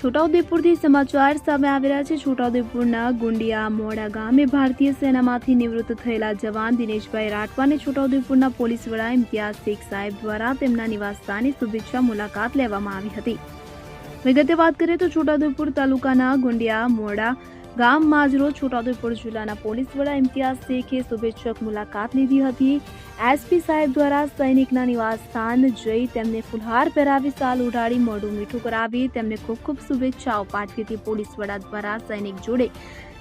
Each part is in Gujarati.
છોટાઉદેપુરથી સમાચાર સામે આવી રહ્યા છે. છોટાઉદેપુરના ગુંડિયા મોડા ગામે ભારતીય સેનામાંથી નિવૃત્ત થયેલા જવાન દિનેશભાઈ રાઠવાને છોટાઉદેપુરના પોલીસ વડા ઇમ્તિયાઝ શેખ સાહેબ દ્વારા તેમના નિવાસસ્થાને શુભેચ્છા મુલાકાત લેવામાં આવી હતી. વિગતે વાત કરીએ તો છોટાઉદેપુર તાલુકાના ગુંડિયા મોડા ગામમાં આજરોજ છોટાઉદેપુર જિલ્લાના પોલીસ વડા ઇમ્તિયાઝ શેખે શુભેચ્છક મુલાકાત લીધી હતી. એસપી સાહેબ દ્વારા સૈનિકના નિવાસ સ્થાન જઈ તેમને ફુલહાર પહેરાવી સાલ ઉડાડી મોઢું મીઠું કરાવી તેમને ખૂબ ખૂબ શુભેચ્છાઓ પાઠવી હતી. પોલીસ વડા દ્વારા સૈનિક જોડે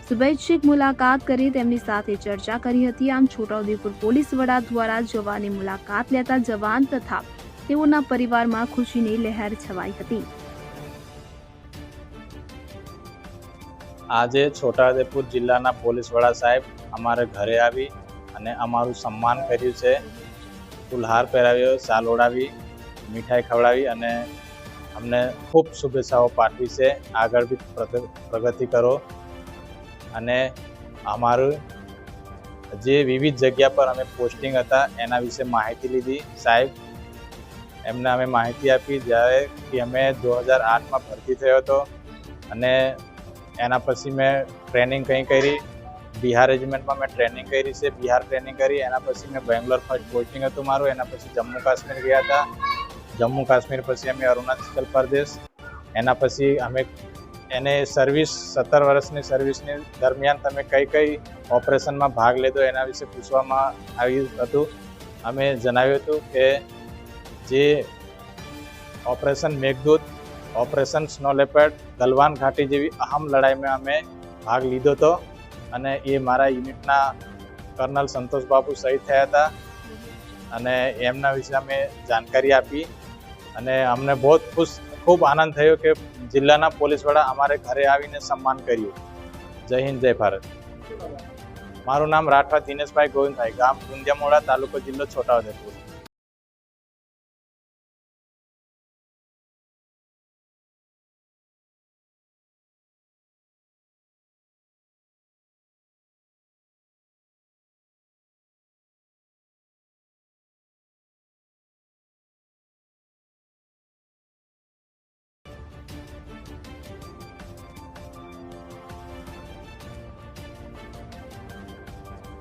શુભેચ્છિક મુલાકાત કરી તેમની સાથે ચર્ચા કરી હતી. આમ છોટાઉદેપુર પોલીસ વડા દ્વારા જવાની મુલાકાત લેતા જવાન તથા તેઓના પરિવારમાં ખુશીની લહેર છવાઈ હતી. આજે છોટાઉદેપુર જિલ્લાના પોલીસ વડા સાહેબ અમારે ઘરે આવી અને અમારું સન્માન કર્યું છે. ફૂલહાર પહેરાવ્યો, શાલ ઓડાવી મીઠાઈ ખવડાવી અને અમને ખૂબ શુભેચ્છાઓ પાઠવી છે. આગળ બી પ્રગ- પ્રગતિ કરો. અને અમારું જે વિવિધ જગ્યા પર અમે પોસ્ટિંગ હતા એના વિશે માહિતી લીધી. સાહેબ, એમને અમે માહિતી આપી જ્યારે કે અમે દો હજાર આઠમાં ભરતી થયો હતો અને એના પછી મેં ટ્રેનિંગ કંઈ કરી. બિહાર રેજિમેન્ટમાં મેં ટ્રેનિંગ કરી છે. બિહાર ટ્રેનિંગ કરી. એના પછી મેં બેંગ્લોર ફર્સ્ટ પોસ્ટિંગ હતું મારું. એના પછી જમ્મુ કાશ્મીર ગયા હતા. જમ્મુ કાશ્મીર પછી અમે અરુણાચલ પ્રદેશ. એના પછી અમે એને સર્વિસ સત્તર વર્ષની સર્વિસની દરમિયાન તમે કઈ કઈ ઓપરેશનમાં ભાગ લીધો એના વિશે પૂછવામાં આવ્યું હતું. અમે જણાવ્યું હતું કે જે operation Meghdoot operation snow leopard Galwan ઘાટી જેવી અહમ લડાઈમાં અમે ભાગ લીધો હતો અને એ મારા યુનિટના કર્નલ સંતોષ બાબુ શહીદ થયા હતા. અને એમના વિશે અમે જાણકારી આપી અને અમને બહુ ખુશ, ખૂબ આનંદ થયો કે જિલ્લાના પોલીસ વડા અમારે ઘરે આવીને સન્માન કર્યું. જય હિન્દ, જય ભારત. મારું નામ રાઠવા દિનેશભાઈ ગોવિંદભાઈ ગામ ગુંદિયામોડા તાલુકો જિલ્લો છોટાઉદેપુર.